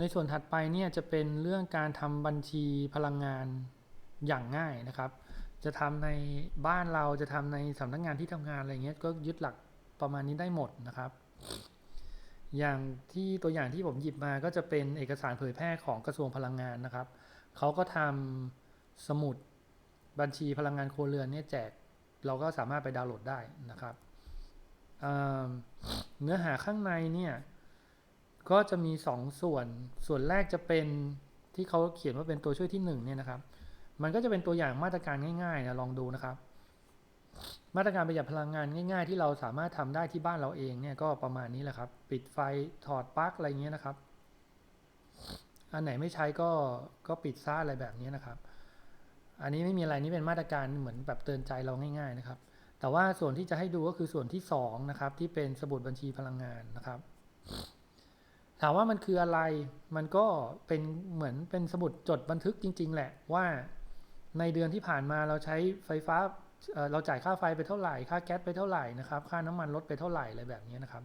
ในส่วนถัดไปเนี่ยจะเป็นเรื่องการทำบัญชีพลังงานอย่างง่ายนะครับ จะทำในบ้านเราจะทำในสำนักงานที่ทำงานอะไรเงี้ยก็ยึดหลักประมาณนี้ได้หมดนะครับ อย่างที่ตัวอย่างที่ผมหยิบมาก็จะเป็นเอกสารเผยแพร่ของกระทรวงพลังงานนะครับเขาก็ทำสมุดบัญชีพลังงานครัวเรือนเนี่ยแจกเราก็สามารถไปดาวน์โหลดได้นะครับเเนื้อหาข้างในเนี่ย ก็จะมี 2 ส่วน ส่วนแรกจะเป็นที่เขาเขียนว่าเป็นตัวช่วยที่1เนี่ยนะครับ มันก็จะเป็นตัวอย่างมาตรการง่ายๆนะลองดูนะครับ มาตรการประหยัดพลังงานง่าย ๆ ที่เราสามารถทำได้ที่บ้านเราเองเนี่ยก็ประมาณนี้แหละครับ ปิดไฟถอดปลั๊กอะไรเงี้ยนะครับ อันไหนไม่ใช้ก็ก็ปิดซ่าอะไรแบบนี้นะครับ อันนี้ไม่มีอะไรนี่เป็นมาตรการเหมือนแบบเตือนใจเราง่าย ๆนะครับ แต่ว่าส่วนที่จะให้ดูก็คือส่วนที่2นะครับที่เป็นสมุดบัญชีพลังงานนะครับ ถามว่ามันคืออะไร มันก็เป็นเหมือนเป็นสมุดจดบันทึกจริง ๆ แหละว่าในเดือนที่ผ่านมาเราใช้ไฟฟ้าเราจ่ายค่าไฟไปเท่าไหร่ ค่าแก๊สไปเท่าไหร่นะครับ ค่าน้ำมันลดไปเท่าไหร่อะไรแบบนี้นะครับ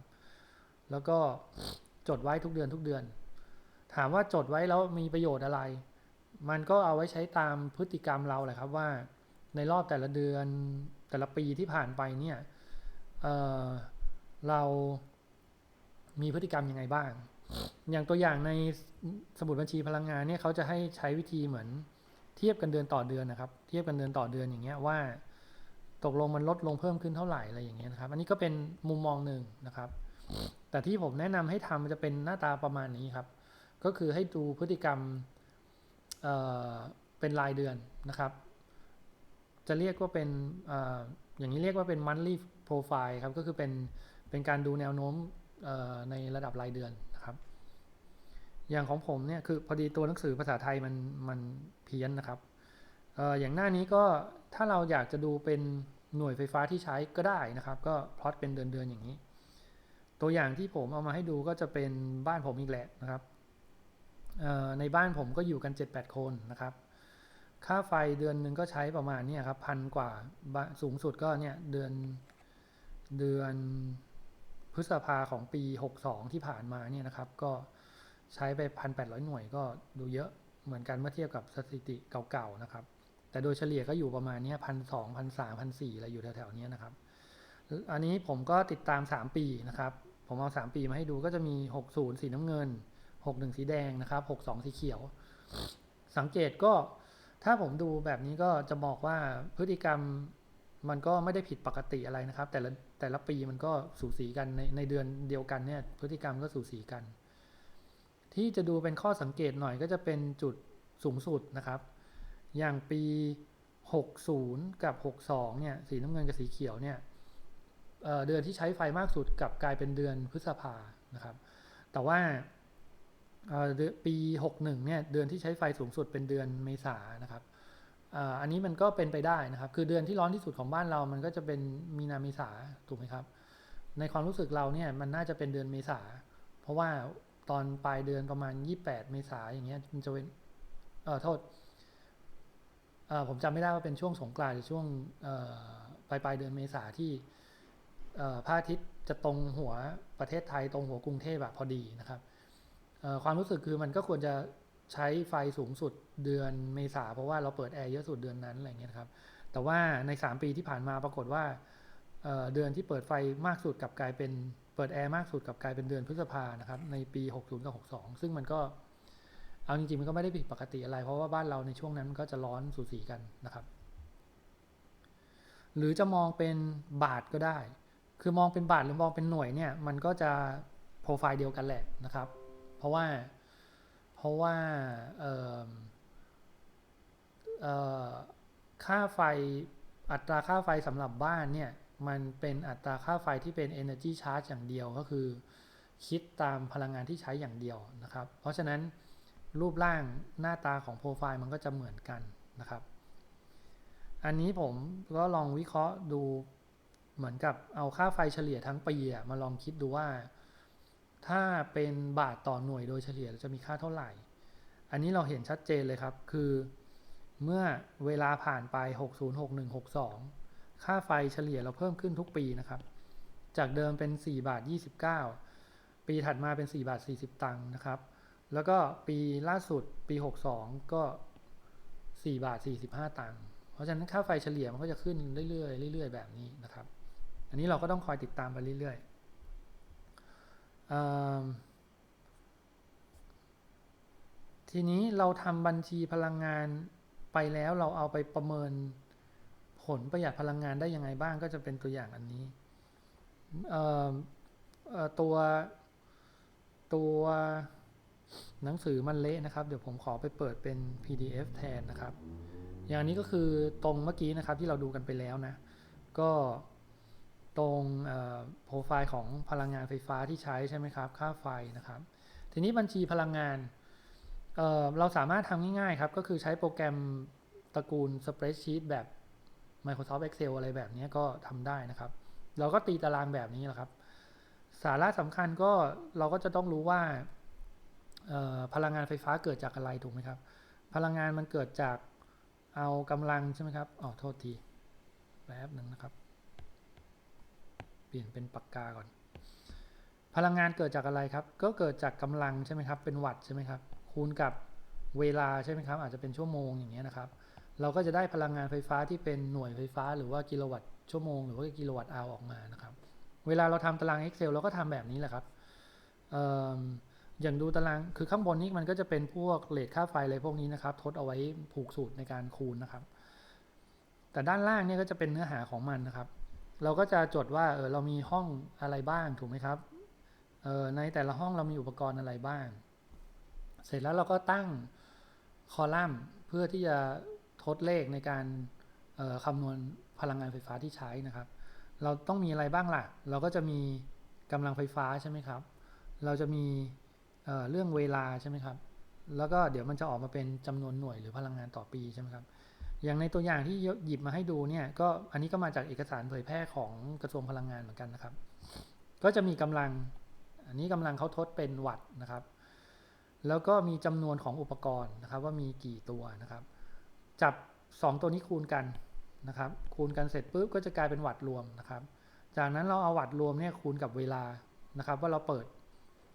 แล้วก็จดไว้ทุกเดือนทุกเดือน ถามว่าจดไว้แล้วมีประโยชน์อะไร มันก็เอาไว้ใช้ตามพฤติกรรมเราแหละครับว่าในรอบแต่ละเดือนแต่ละปีที่ผ่านไปเนี่ยเเรามีพฤติกรรมยังไงบ้าง อย่างตัวอย่างในสมุดบัญชีพลังงานเนี่ยเขาจะให้ใช้วิธีเหมือนเทียบกันเดือนต่อเดือนนะครับ เทียบกันเดือนต่อเดือนอย่างเงี้ยว่า ตกลงมันลดลงเพิ่มขึ้นเท่าไหร่อะไรอย่างเงี้ยนะครับ อันนี้ก็เป็นมุมมองหนึ่งนะครับ แต่ที่ผมแนะนำให้ทำมันจะเป็นหน้าตาประมาณนี้ครับ ก็คือให้ดูพฤติกรรมเเป็นรายเดือนนะครับ จะเรียกว่าเป็นออย่างนี้เรียกว่าเป็น monthly profile ครับก็คือเป็นเป็นการดูแนวโน้มในระดับรายเดือน อย่างของผมเนี่ยคือพอดีตัวหนังสือภาษาไทยมันมันเพี้ยนนะครับเอออย่างหน้านี้ก็ถ้าเราอยากจะดูเป็นหน่วยไฟฟ้าที่ใช้ก็ได้นะครับ ก็พลอตเป็นเดือนเดือนๆอย่างนี้ ตัวอย่างที่ผมเอามาให้ดูก็จะเป็นบ้านผมอีกแหละนะครับเอ่อในบ้านผมก็อยู่กัน 7-8 คนนะครับ ค่าไฟเดือนหนึ่งก็ใช้ประมาณนี้ครับพันกว่าสูงสุดก็เนี่ยเดือนเดือนพฤษภาของปี 62 ที่ผ่านมาเนี่ยนะครับ ก็ ใช้ไป 1,800 หน่วยก็ดูเยอะเหมือนกันเมื่อเทียบกับสถิติเก่าๆนะครับ แต่โดยเฉลี่ยก็อยู่ประมาณนี้พันสองพันสามพันสี่อะไรอยู่แถวๆนี้นะครับ อันนี้ผมก็ติดตาม 3 ปีนะครับ ผมเอา 3 ปีมาให้ดูก็จะมี 60 สีน้ำเงิน 61 สีแดงนะครับ 62 สีเขียว สังเกตก็ถ้าผมดูแบบนี้ก็จะบอกว่าพฤติกรรมมันก็ไม่ได้ผิดปกติอะไรนะครับ แต่ละแต่ละปีมันก็สูสีกันในในเดือนเดียวกันเนี่ยพฤติกรรมก็สูสีกัน ที่จะดูเป็นข้อสังเกตหน่อยก็จะเป็นจุดสูงสุดนะครับ อย่างปี 60 กับ 62 เนี่ย สีน้ำเงินกับสีเขียวเนี่ยเเดือนที่ใช้ไฟมากสุดกับกลายเป็นเดือนพฤษภานะครับ แต่ว่าเอ่อเดือนปี 61 เนี่ย เดือนที่ใช้ไฟสูงสุดเป็นเดือนเมษานะครับอันนี้มันก็เป็นไปได้นะครับ คือเดือนที่ร้อนที่สุดของบ้านเรา มันก็จะเป็นมีนาเมษาถูกไหมครับ ในความรู้สึกเราเนี่ย มันน่าจะเป็นเดือนเมษา เพราะว่า ตอนปลายเดือนประมาณ 28 เมษาอย่างเงี้ยมันจะเป็นเออโทษเออผมจำไม่ได้ว่าเป็นช่วงสงกรานต์หรือช่วงเอ่อปลายปลายเดือนเมษาที่เอ่อพระอาทิตย์จะตรงหัวประเทศไทยตรงหัวกรุงเทพแบบพอดีนะครับเอ่อความรู้สึกคือมันก็ควรจะใช้ไฟสูงสุดเดือนเมษาเพราะว่าเราเปิดแอร์เยอะสุดเดือนนั้นอะไรเงี้ยนะครับ แต่ว่าใน 3 ปีที่ผ่านมาปรากฏว่าเเดือนที่เปิดไฟมากสุดกลับกลายเป็น เปิดแอร์มากสุดกับกลายเป็นเดือนพฤษภานะครับในปี 60 กับ 62 ซึ่งมันก็เอาจริงๆมันก็ไม่ได้ผิดปกติอะไร เพราะว่าบ้านเราในช่วงนั้นมันก็จะร้อนสูสีกันนะครับ หรือจะมองเป็นบาทก็ได้ คือมองเป็นบาทหรือมองเป็นหน่วยเนี่ยมันก็จะโปรไฟล์เดียวกันแหละนะครับ เพราะว่าเพราะว่าค่าไฟอัตราค่าไฟสำหรับบ้านเนี่ย มันเป็นอัตราค่าไฟที่เป็น energy charge อย่างเดียวก็คือ คิดตามพลังงานที่ใช้อย่างเดียวนะครับ เพราะฉะนั้นรูปร่างหน้าตาของโปรไฟล์มันก็จะเหมือนกันนะครับ อันนี้ผมก็ลองวิเคราะห์ดูเหมือนกับเอาค่าไฟเฉลี่ยทั้งปีมาลองคิดดูว่า ถ้าเป็นบาทต่อหน่วยโดยเฉลี่ยจะมีค่าเท่าไหร่ อันนี้เราเห็นชัดเจนเลยครับ คือเมื่อเวลาผ่านไป 60 61 62 ค่าไฟเฉลี่ยเราเพิ่มขึ้นทุกปีนะครับ จากเดิมเป็น 4 บาท 29 ปีถัดมาเป็น 4 บาท 40 ตังค์นะครับ แล้วก็ปีล่าสุดปี 62 ก็ 4 บาท 45 ตังค์ เพราะฉะนั้นค่าไฟเฉลี่ยมันก็จะขึ้นเรื่อยๆเรื่อยๆแบบนี้นะครับ อันนี้เราก็ต้องคอยติดตามไปเรื่อยๆอืมทีนี้เราทำบัญชีพลังงานไปแล้วเราเอาไปประเมิน ผลประหยัดพลังงานได้ยังไงบ้างก็จะเป็นตัวอย่างอันนี้ตัวตัวหนังสือมันเละนะครับ เดี๋ยวผมขอไปเปิดเป็น PDF แทนนะครับ อย่างนี้ก็คือตรงเมื่อกี้นะครับที่เราดูกันไปแล้วนะ ก็ตรงโปรไฟล์ของพลังงานไฟฟ้าที่ใช้ใช่ไหมครับ ค่าไฟนะครับ ทีนี้บัญชีพลังงานเเราสามารถทำง่ายๆครับ ก็คือใช้โปรแกรมตระกูล Spreadsheet แบบ Microsoft Excel อะไรแบบนี้ก็ทำได้นะครับ เราก็ตีตารางแบบนี้แหละครับ สาระสำคัญก็เราก็จะต้องรู้ว่าพลังงานไฟฟ้าเกิดจากอะไรถูกไหมครับ พลังงานมันเกิดจากเอากำลังใช่ไหมครับอ๋อโทษทีแป๊บหนึ่งนะครับ เปลี่ยนเป็นปากกาก่อน พลังงานเกิดจากอะไรครับ ก็เกิดจากกำลังใช่ไหมครับ เป็นวัตต์ใช่ไหมครับ คูณกับเวลาใช่ไหมครับ อาจจะเป็นชั่วโมงอย่างเงี้ยนะครับ เราก็จะได้พลังงานไฟฟ้าที่เป็นหน่วยไฟฟ้า หรือว่ากิโลวัตต์ชั่วโมง หรือว่ากิโลวัตต์อาวออกมานะครับ เวลาเราทำตาราง Excel เราก็ทำแบบนี้แหละครับอย่างดูตารางคือข้างบนนี้มันก็จะเป็นพวกเลทค่าไฟอะไรพวกนี้นะครับ ทดเอาไว้ผูกสูตรในการคูณนะครับ แต่ด้านล่างเนี่ยก็จะเป็นเนื้อหาของมันนะครับ เราก็จะจดว่าเออเรามีห้องอะไรบ้างถูกไหมครับเออในแต่ละห้องเรามีอุปกรณ์อะไรบ้าง เสร็จแล้วเราก็ตั้งคอลัมน์เพื่อที่จะ ทดเลขในการคำนวณพลังงานไฟฟ้าที่ใช้นะครับ เราต้องมีอะไรบ้างล่ะ เราก็จะมีกำลังไฟฟ้าใช่ไหมครับ เราจะมีเเรื่องเวลาใช่ไหมครับ แล้วก็เดี๋ยวมันจะออกมาเป็นจำนวนหน่วยหรือพลังงานต่อปีใช่ไหมครับ อย่างในตัวอย่างที่หยิบมาให้ดูเนี่ย ก็อันนี้ก็มาจากเอกสารเผยแพร่ของกระทรวงพลังงานเหมือนกันนะครับ ก็จะมีกำลัง อันนี้กำลังเขาทดเป็นวัตต์นะครับ แล้วก็มีจำนวนของอุปกรณ์นะครับ ว่ามีกี่ตัวนะครับ จับ 2 ตัวนี้คูณกันนะครับ คูณกันเสร็จปุ๊บก็จะกลายเป็นวัตรวมนะครับ จากนั้นเราเอาวัตรวมเนี่ยคูณกับเวลานะครับ ว่าเราเปิด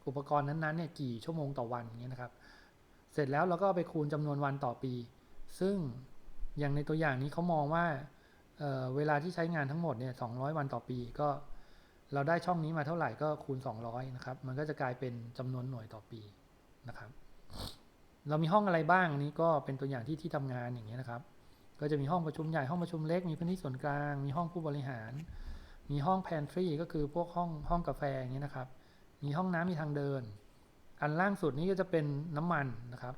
อุปกรณ์นั้นๆเนี่ยกี่ชั่วโมงต่อวันอย่างเงี้ยนะครับ เสร็จแล้วเราก็ไปคูณจำนวนวันต่อปี ซึ่งอย่างในตัวอย่างนี้เขามองว่าเเวลาที่ใช้งานทั้งหมดเนี่ย200วันต่อปีก็เราได้ช่องนี้มาเท่าไหร่ก็คูณ 200 นะครับ มันก็จะกลายเป็นจำนวนหน่วยต่อปีนะครับ เรามีห้องอะไรบ้างนี้ก็เป็นตัวอย่างที่ที่ทำงานอย่างเงี้ยนะครับ ก็จะมีห้องประชุมใหญ่ห้องประชุมเล็กมีพื้นที่ส่วนกลาง มีห้องผู้บริหาร มีห้องแพนทรีก็คือพวกห้องห้องกาแฟอย่างเงี้ยนะครับ มีห้องน้ำมีทางเดิน อันล่างสุดนี้ก็จะเป็นน้ำมันนะครับ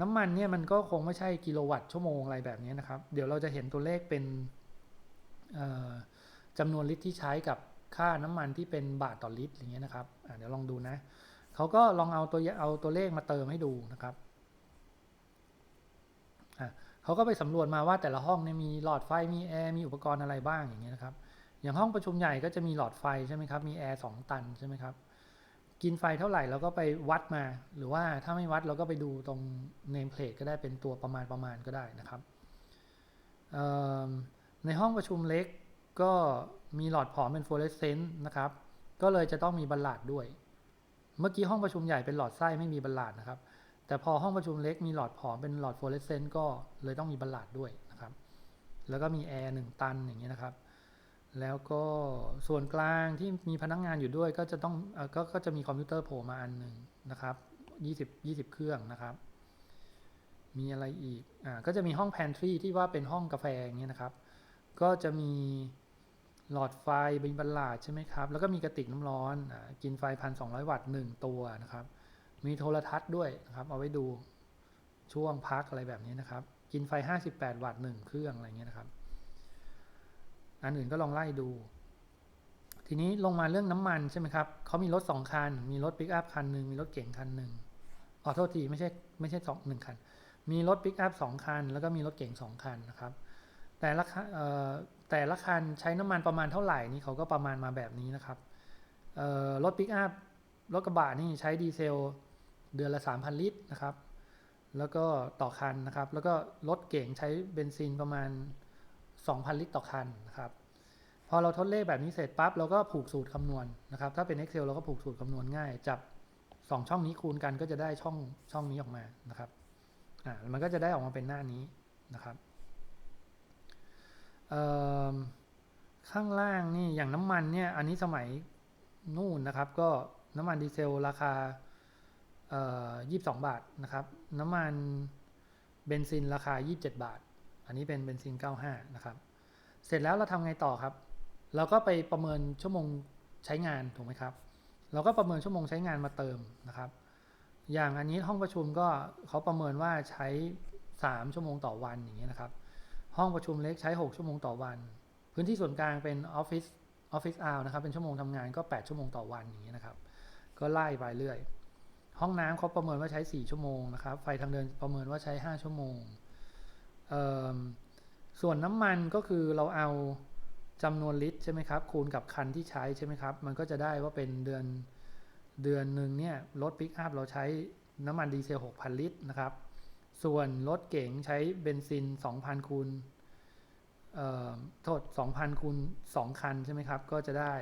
น้ำมันเนี่ยมันก็คงไม่ใช่กิโลวัตต์ชั่วโมงอะไรแบบนี้นะครับ เดี๋ยวเราจะเห็นตัวเลขเป็นจำนวนลิตรที่ใช้กับค่าน้ำมันที่เป็นบาทต่อลิตรอย่างเงี้ยนะครับเดี๋ยวลองดูนะ เขาก็ลองเอาตัวเอาตัวเลขมาเติมให้ดูนะครับเขาก็ไปสำรวจมาว่าแต่ละห้องเนี่ยมีหลอดไฟมีแอร์มีอุปกรณ์อะไรบ้างอย่างเงี้ยนะครับ อย่างห้องประชุมใหญ่ก็จะมีหลอดไฟใช่ไหมครับมีแอร์สองตันใช่ไหมครับกินไฟเท่าไหร่เราก็ไปวัดมา หรือว่าถ้าไม่วัดเราก็ไปดูตรงเนมเพลทก็ได้เป็นตัวประมาณประมาณก็ได้นะครับในห้องประชุมเล็กก็มีหลอดผอมเป็นฟลูออเรสเซนต์นะครับ ก็เลยจะต้องมีบัลลาดด้วย เมื่อกี้ห้องประชุมใหญ่เป็นหลอดไส้ไม่มีบัลลาดนะครับ แต่พอห้องประชุมเล็กมีหลอดผอมเป็นหลอดฟลูออเรสเซนต์ก็เลยต้องมีบัลลาดด้วยนะครับ แล้วก็มีแอร์หนึ่งตันอย่างเงี้ยนะครับ แล้วก็ส่วนกลางที่มีพนักงงานอยู่ด้วยก็จะต้องกก็จะมีคอมพิวเตอร์โผล่มาอันหนึ่งนะครับ20 20 เครื่องนะครับ มีอะไรอีกอ่าก็จะมีห้องแพนทรีที่ว่าเป็นห้องกาแฟอย่างเงี้ยนะครับ ก็จะมี หลอดไฟบินบัลลาดใช่ไหมครับ แล้วก็มีกระติกน้ำร้อนอกินไฟพันสองวัตต์หนึ่งตัวนะครับ มีโทรทัศน์ด้วยนะครับ เอาไว้ดูช่วงพักอะไรแบบนี้นะครับ กินไฟ 58 วัตต์หนึ่งเครื่องอะไรเงี้ยนะครับ อันอื่นก็ลองไล่ดู ทีนี้ลงมาเรื่องน้ำมันใช่ไหมครับเขามีรถสองคัน มีรถปิกอัพคันหนึ่งมีรถเก๋งคันหนึ่งขอโทษทีไม่ใช่ไม่ใช่สองหนึ่งคัน มีรถปิกอัพสองคัน แล้วก็มีรถเก๋งสองคันนะครับ แต่ละ แต่ละคันใช้น้ำมันประมาณเท่าไหร่นี่เขาก็ประมาณมาแบบนี้นะครับรถปิกอัพรถกระบะนี่ใช้ดีเซลเดือนละ 3,000 ลิตรนะครับ แล้วก็ต่อคันนะครับ แล้วก็รถเก๋งใช้เบนซินประมาณ 2,000 ลิตรต่อคันนะครับ พอเราทดเลขแบบนี้เสร็จปั๊บเราก็ผูกสูตรคำนวณนะครับ ถ้าเป็น Excel เราก็ผูกสูตรคำนวณง่าย จับสองช่องนี้คูณกันก็จะได้ช่องช่องนี้ออกมานะครับ อ่า มันก็จะได้ออกมาเป็นหน้านี้นะครับ ข้างล่างนี่อย่างน้ำมันเนี่ยอันนี้สมัยนู่นนะครับ ก็น้ำมันดีเซลราคาเอ่อยี่สิบสองบาทนะครับ น้ำมันเบนซินราคา 27 บาท อันนี้เป็นเบนซิน 95 นะครับ เสร็จแล้วเราทำไงต่อครับ เราก็ไปประเมินชั่วโมงใช้งานถูกไหมครับ เราก็ประเมินชั่วโมงใช้งานมาเติมนะครับ อย่างอันนี้ห้องประชุมก็เขาประเมินว่าใช้ 3 ชั่วโมงต่อวันอย่างเงี้ยนะครับ ห้องประชุมเล็กใช้ 6 ชั่วโมงต่อวัน พื้นที่ส่วนกลางเป็นออฟฟิศออฟฟิศอานะครับ เป็นชั่วโมงทำงานก็ 8 ชั่วโมงต่อวันอย่างเงี้นะครับ ก็ไล่ไปเรื่อย ห้องน้ำเขาประเมินว่าใช้ 4 ชั่วโมงนะครับ ไฟทางเดินประเมินว่าใช้ 5 ชั่วโมง ส่วนน้ำมันก็คือเราเอาจำนวนลิตรใช่ไหมครับ คูณกับคันที่ใช้ใช่ไหมครับ มันก็จะได้ว่าเป็นเดือนเดือนหนึ่งเนี่ยรถปิกอัพเราใช้น้ำมันดีเซล 6,000 ลิตรนะครับ ส่วนรถเก๋งใช้เบนซิน 2,000 คูณเอ่อโทษ 2,000 คูณ 2 คันใช่ไหมครับ ก็จะได้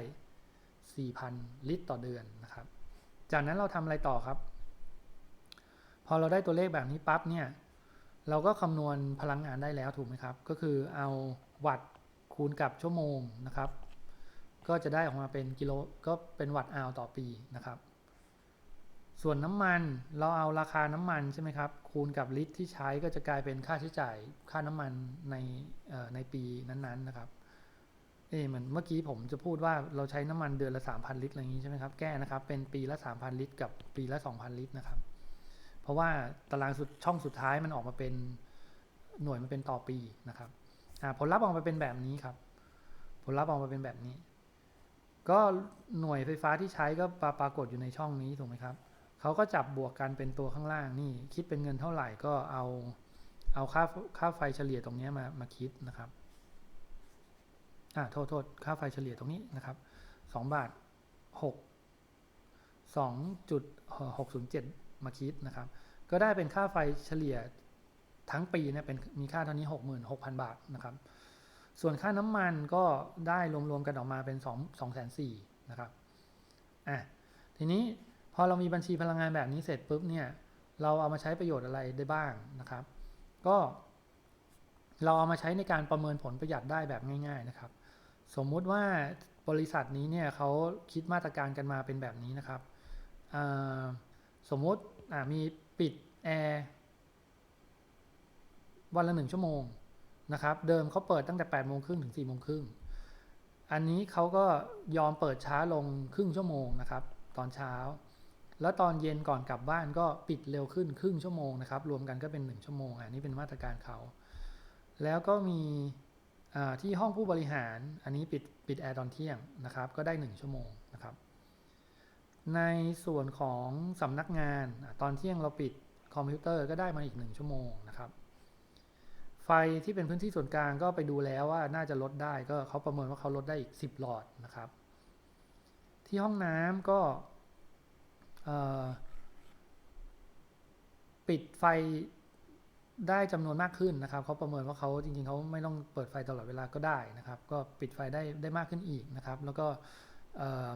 4,000 ลิตรต่อเดือนนะครับ จากนั้นเราทำอะไรต่อครับ พอเราได้ตัวเลขแบบนี้ปั๊บเนี่ย เราก็คำนวณพลังงานได้แล้วถูกไหมครับ ก็คือเอาวัตต์คูณกับชั่วโมงนะครับ ก็จะได้ออกมาเป็นกิโล ก็เป็นวัตต์อาวต่อปีนะครับ ส่วนน้ำมันเราเอาราคาน้ำมันใช่ไหมครับ คูณกับลิตรที่ใช้ก็จะกลายเป็นค่าใช้จ่ายค่าน้ำมันในในปีนั้นๆนะครับเอ๊ะเหมือนเมื่อกี้ผมจะพูดว่าเราใช้น้ำมันเดือนละ 3,000 ลิตรอะไรอย่างนี้ใช่ไหมครับแก้นะครับ เป็นปีละ 3,000 ลิตร กับปีละ 2,000 ลิตรนะครับ เพราะว่าตารางสุดช่องสุดท้ายมันออกมาเป็นหน่วยมันเป็นต่อปีนะครับผลลัพธ์ออกมาเป็นแบบนี้ครับ ผลลัพธ์ออกมาเป็นแบบนี้ ก็หน่วยไฟฟ้าที่ใช้ก็ปรากฏอยู่ในช่องนี้ถูกไหมครับ เขาก็จับบวกกันเป็นตัวข้างล่างนี่คิดเป็นเงินเท่าไหร่ก็เอาเอาค่าค่าไฟเฉลี่ยตรงนี้มามาคิดนะครับอ่าโทษโทษค่าไฟเฉลี่ยตรงนี้นะครับสองบาทหกสองจุดหกศูนย์เจ็ดมาคิดนะครับ ก็ได้เป็นค่าไฟเฉลี่ยทั้งปีเนี่ยเป็นมีค่าเท่านี้หกหมื่นหกพันบาทนะครับ ส่วนค่าน้ำมันก็ได้รวมๆกันออกมาเป็นสองสองแสนสี่นะครับอะทีนี้ อเรามีบัญชีพลังงานแบบนี้เสร็จปุ๊บเนี่ย เราเอามาใช้ประโยชน์อะไรได้บ้างนะครับ ก็ เราเอามาใช้ในการประเมินผลประหยัดได้แบบง่าย ๆนะครับ สมมุติว่าบริษัทนี้เนี่ยเขาคิดมาตรการกันมาเป็นแบบนี้นะครับ สมมุติมีปิดแอร์วันละหนึ่งชั่วโมงนะครับ เดิมเขาเปิดตั้งแต่8ปดโมงครึ่งถึง4ี่โมงครึ่งอันนี้เขาก็ยอมเปิดช้าลงครึ่งชั่วโมงนะครับ ตอนเช้า แล้วตอนเย็นก่อนกลับบ้านก็ปิดเร็วขึ้นครึ่งชั่วโมงนะครับ รวมกันก็เป็น 1 ชั่วโมงอันนี้เป็นมาตรการเขา แล้วก็มีที่ห้องผู้บริหารอันนี้ปิดปิดแอร์ตอนเที่ยงนะครับ ก็ได้ 1 ชั่วโมงนะครับ ในส่วนของสำนักงานอตอนเที่ยงเราปิดคอมพิวเตอร์ก็ได้มาอีก 1 ชั่วโมงนะครับ ไฟที่เป็นพื้นที่ส่วนกลางก็ไปดูแล้วว่าน่าจะลดได้ก็เขาประเมินว่าเขาลดได้อีก 10 หลอดนะครับ ที่ห้องน้ำก็ ปิดไฟได้จำนวนมากขึ้นนะครับเขาประเมินว่าเขาจริงๆเขาไม่ต้องเปิดไฟตลอดเวลาก็ได้นะครับ ก็ปิดไฟได้ได้มากขึ้นอีกนะครับ แล้วก็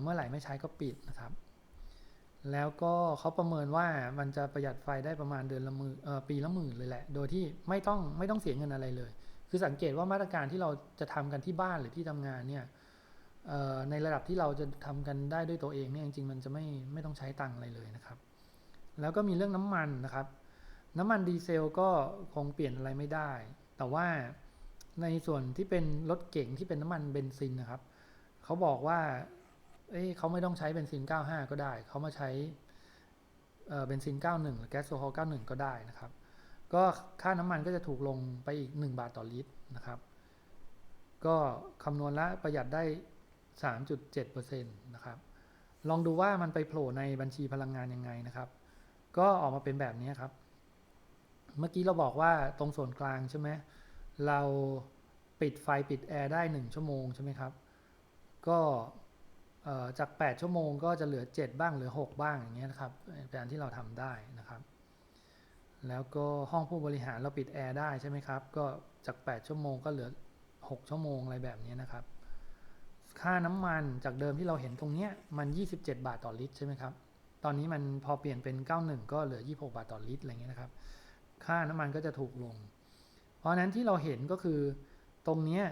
เมื่อไหร่ไม่ใช้ก็ปิดนะครับ แล้วก็เขาประเมินว่ามันจะประหยัดไฟได้ประมาณเดือนละหมื่นปีละหมื่นเลยแหละ โดยที่ไม่ต้องไม่ต้องเสียเงินอะไรเลย คือสังเกตว่ามาตรการที่เราจะทำกันที่บ้านหรือที่ทำงานเนี่ย ในระดับที่เราจะทำกันได้ด้วยตัวเองเนี่ยจริงๆมันจะไม่ไม่ต้องใช้ตังค์อะไรเลยนะครับ แล้วก็มีเรื่องน้ำมันนะครับ น้ำมันดีเซลก็คงเปลี่ยนอะไรไม่ได้ แต่ว่าในส่วนที่เป็นรถเก๋งที่เป็นน้ำมันเบนซินนะครับเขาบอกว่าเอ้เขาไม่ต้องใช้เบนซิน 95 ก็ได้ เขามาใช้เเบนซิน 91 หรือแก๊สโซฮอล91 ก็ได้นะครับ ก็ค่าน้ำมันก็จะถูกลงไปอีก 1 บาทต่อลิตรนะครับ ก็คำนวณและประหยัดได้ 3.7%นะครับลองดูว่ามันไปโผล่ในบัญชีพลังงานยังไงนะครับ ก็ออกมาเป็นแบบนี้ครับ เมื่อกี้เราบอกว่าตรงส่วนกลางใช่ไหมเราปิดไฟปิดแอร์ได้ 1 ชั่วโมงใช่ไหมครับ ก็จาก 8 ชั่วโมงก็จะเหลือ 7 บ้างเหลือ 6 บ้างอย่างเงี้ยนะครับเป็นอันที่เราทำได้นะครับ แล้วก็ห้องผู้บริหารเราปิดแอร์ได้ใช่ไหมครับ ก็จาก 8 ชั่วโมงก็เหลือ 6 ชั่วโมงอะไรแบบนี้นะครับ ค่าน้ำมันจากเดิมที่เราเห็นตรงเนี้ยมัน 27 บาทต่อลิตรใช่ไหมครับ ตอนนี้มันพอเปลี่ยนเป็น 91 ก็เหลือ 26 บาทต่อลิตรอะไรเงี้ยนะครับ ค่าน้ำมันก็จะถูกลง เพราะฉะนั้นที่เราเห็นก็คือตรงเนี้ย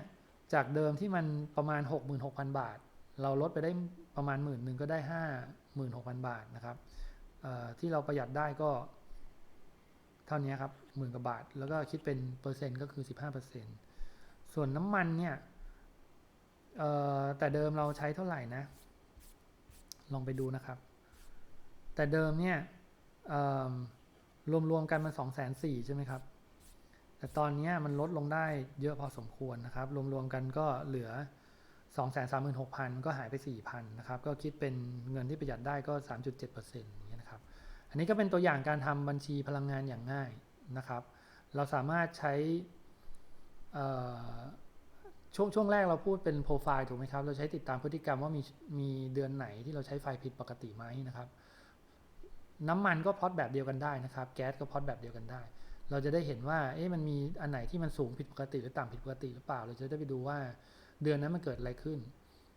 จากเดิมที่มันประมาณ 66,000 บาท เราลดไปได้ประมาณหมื่นหนึ่งก็ได้ 56,000 บาทนะครับที่เราประหยัดได้ก็เท่านี้ครับหมื่นกว่าบาท แล้วก็คิดเป็นเปอร์เซ็นต์ก็คือ 15%ส่วนน้ำมันเนี่ย แต่เดิมเราใช้เท่าไหร่นะ ลองไปดูนะครับ แต่เดิมเนี่ยรวมๆกันมัน2 4 0 0 0ใช่ไหมครับ แต่ตอนนี้มันลดลงได้เยอะพอสมควรนะครับ รวมๆกันก็เหลือ 2 3 6 0 0 0 ก็หายไป 4,000 นะครับ ก็คิดเป็นเงินที่ประหยัดได้ก็ 3.7%อย่างเงี้ยนะครับ อันนี้ก็เป็นตัวอย่างการทำบัญชีพลังงานอย่างง่ายนะครับ เราสามารถใช้ ช่วงช่วงแรกเราพูดเป็นโปรไฟล์ถูกไหมครับ เราใช้ติดตามพฤติกรรมว่ามีมีเดือนไหนที่เราใช้ไฟผิดปกติไหมนะครับ น้ำมันก็พลอตแบบเดียวกันได้นะครับ แก๊สก็พลอตแบบเดียวกันได้ เราจะได้เห็นว่าเอ๊ะมันมีอันไหนที่มันสูงผิดปกติหรือต่ำผิดปกติหรือเปล่า เราจะได้ไปดูว่าเดือนนั้นมันเกิดอะไรขึ้น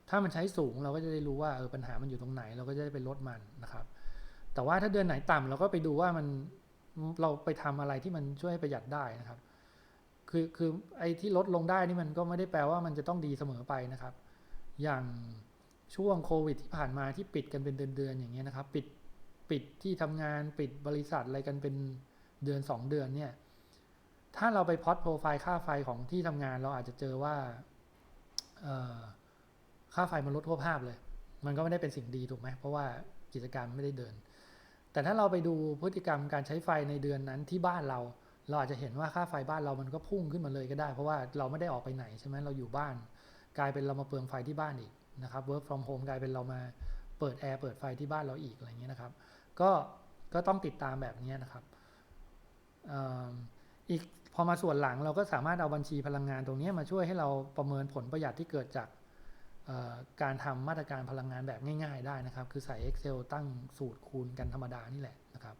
ถ้ามันใช้สูงเราก็จะได้รู้ว่าเออปัญหามันอยู่ตรงไหน เราก็จะได้ไปลดมันนะครับ แต่ว่าถ้าเดือนไหนต่ำเราก็ไปดูว่ามันเราไปทำอะไรที่มันช่วยประหยัดได้นะครับ คือคือไอ้ที่ลดลงได้นี่มันก็ไม่ได้แปลว่ามันจะต้องดีเสมอไปนะครับ อย่างช่วงโควิดที่ผ่านมาที่ปิดกันเป็นเดือนๆอย่างเงี้ยนะครับ ปิดปิดที่ทำงานปิดบริษัทอะไรกันเป็นเดือนสองเดือนเนี่ย ถ้าเราไปพอดโปรไฟล์ค่าไฟของที่ทำงานเราอาจจะเจอว่าเออค่าไฟมันลดทั่วภาพเลย มันก็ไม่ได้เป็นสิ่งดีถูกไหมเพราะว่ากิจการไม่ได้เดิน แต่ถ้าเราไปดูพฤติกรรมการใช้ไฟในเดือนนั้นที่บ้านเรา เราอาจจะเห็นว่าค่าไฟบ้านเรามันก็พุ่งขึ้นมาเลยก็ได้ เพราะว่าเราไม่ได้ออกไปไหนใช่ไหมเราอยู่บ้าน กลายเป็นเรามาเปลืองไฟที่บ้านอีกนะครับ work from home กลายเป็นเรามาเปิดแอร์เปิดไฟที่บ้านเราอีกอะไรเงี้ยนะครับ ก็ก็ต้องติดตามแบบนี้นะครับอีกพอมาส่วนหลังเราก็สามารถเอาบัญชีพลังงานตรงนี้มาช่วยให้เราประเมินผลประหยัดที่เกิดจากการทำมาตรการพลังงานแบบง่าย ๆ ได้นะครับ คือใส่ Excel ตั้งสูตรคูณกันธรรมดานี่แหละนะครับ